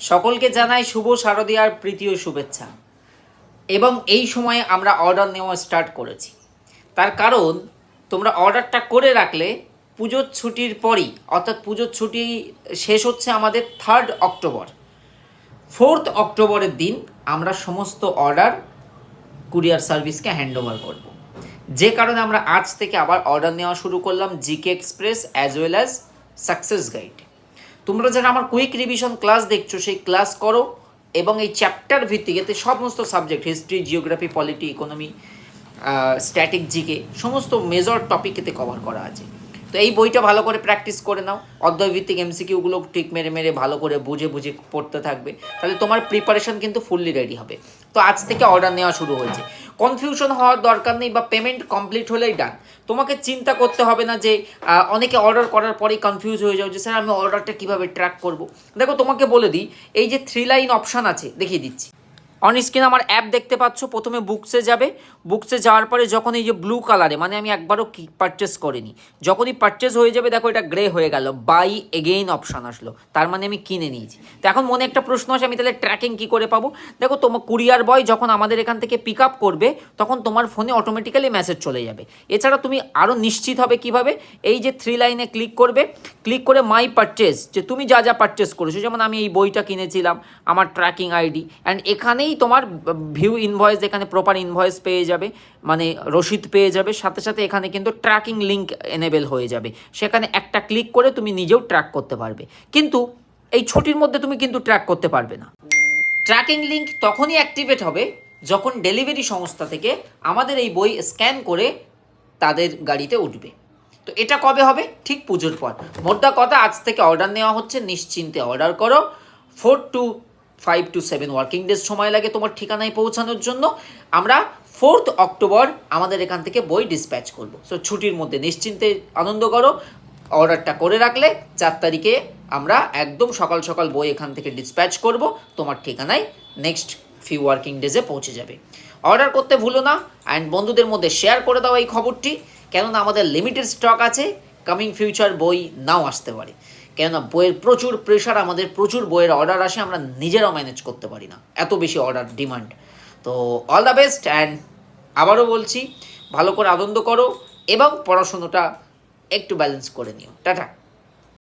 সকলকে জানাই শুভ শারদীয়ার প্রীতি ও শুভেচ্ছা। এবং এই সময়ে আমরা অর্ডার নেওয়া স্টার্ট করেছি। তার কারণ, তোমরা অর্ডারটা করে রাখলে পুজোর ছুটির পরই, অর্থাৎ পুজোর ছুটি শেষ হচ্ছে আমাদের থার্ড অক্টোবর ফোর্থ অক্টোবরের দিন আমরা সমস্ত অর্ডার কুরিয়ার সার্ভিসকে হ্যান্ড ওভার করব। যে কারণে আমরা আজ থেকে আবার অর্ডার নেওয়া শুরু করলাম GK express as well as success guide তোমরা যারা আমার কুইক রিভিশন ক্লাস দেখছ, সেই ক্লাস করো এবং এই চ্যাপ্টার ভিত্তিক এতে সমস্ত subject history geography polity economy static GK সমস্ত মেজর টপিক এতে কভার করা আছে। তো এই বইটা ভালো করে প্র্যাকটিস করে নাও। অধ্যায় ভিত্তিক এমসিকিউগুলো ঠিক মেরে মেরে ভালো করে বুঝে বুঝে পড়তে থাকবে। তাহলে তোমার প্রিপারেশন কিন্তু ফুললি রেডি হবে। তো আজ থেকে অর্ডার নেওয়া শুরু হয়েছে। কনফিউশন হওয়ার দরকার নেই বা পেমেন্ট কমপ্লিট হলেই ডান তোমাকে চিন্তা করতে হবে না যে অনেকে অর্ডার করার পরেই কনফিউজ হয়ে যাও যে, স্যার, আমি অর্ডারটা কীভাবে ট্র্যাক করব? দেখো, তোমাকে বলে দিই, এই যে থ্রি লাইন অপশান আছে, দেখিয়ে দিচ্ছি। অন স্ক্রিন আমার অ্যাপ দেখতে পাচ্ছ, প্রথমে বুকসে যাবে। বুকসে যাওয়ার পরে যখন এই যে ব্লু কালারে মানে আমি একবারও কি পারচেস করিনি, যখনই পারচেস হয়ে যাবে, দেখো এটা গ্রে হয়ে গেল বাই এগেইন অপশান আসলো, তার মানে আমি কিনে নিয়েছি। তো এখন মনে একটা প্রশ্ন আছে আমি তাহলে ট্র্যাকিং কী করে পাবো? দেখো তোমার কুরিয়ার বয় যখন আমাদের এখান থেকে পিক আপ করবে, তখন তোমার ফোনে অটোমেটিক্যালি মেসেজ চলে যাবে। এছাড়া তুমি আরও নিশ্চিত হবে কীভাবে? এই যে থ্রি লাইনে ক্লিক করবে ক্লিক করে মাই পারচেস যে তুমি যা যা পারচেস করেছ, যেমন আমি এই বইটা কিনেছিলাম, আমার ট্র্যাকিং আইডি অ্যান্ড এখানেই তোমার ভিউ ইনভয়েস এখানে প্রপার ইনভয়েস পেয়ে যাবে মানে রসিদ পেয়ে যাবে, সাথে সাথে এখানে কিন্তু ট্র্যাকিং লিঙ্ক এনেবেল হয়ে যাবে। সেখানে একটা ক্লিক করে তুমি নিজেও ট্র্যাক করতে পারবে। কিন্তু এই ছুটির মধ্যে তুমি কিন্তু ট্র্যাক করতে পারবে না। ট্র্যাকিং লিঙ্ক তখনই অ্যাক্টিভেট হবে যখন ডেলিভারি সংস্থা থেকে আমাদের এই বই স্ক্যান করে তাদের গাড়িতে উঠবে। তো এটা কবে হবে? ঠিক পুজোর পর। মোদ্দা কথা আজ থেকে অর্ডার নেওয়া হচ্ছে। নিশ্চিন্তে অর্ডার করো। Four to five to seven working days সময় লাগে তোমার ঠিকানায় পৌঁছানোর জন্য। আমরা ফোর্থ অক্টোবর আমাদের এখান থেকে বই ডিসপ্যাচ করব। সো ছুটির মধ্যে নিশ্চিন্তে আনন্দ করো অর্ডারটা করে রাখলে চার তারিখে আমরা একদম সকাল সকাল বই এখান থেকে ডিসপ্যাচ করব, তোমার ঠিকানায় নেক্সট ফিউ ওয়ার্কিং ডেজে পৌঁছে যাবে। অর্ডার করতে ভুলো না অ্যান্ড বন্ধুদের মধ্যে শেয়ার করে দাও এই খবরটি, কেননা আমাদের লিমিটেড স্টক আছে কামিং ফিউচার বই নাও আসতে পারে। কেননা বইয়ের প্রচুর প্রেশার আমাদের প্রচুর বইয়ের অর্ডার আসে, আমরা নিজেরাও ম্যানেজ করতে পারি না। এত বেশি অর্ডার ডিমান্ড তো অল দ্য বেস্ট অ্যান্ড আবারও বলছি, ভালো করে আনন্দ করো এবং পড়াশুনোটা একটু ব্যালেন্স করে নিও। টাটা।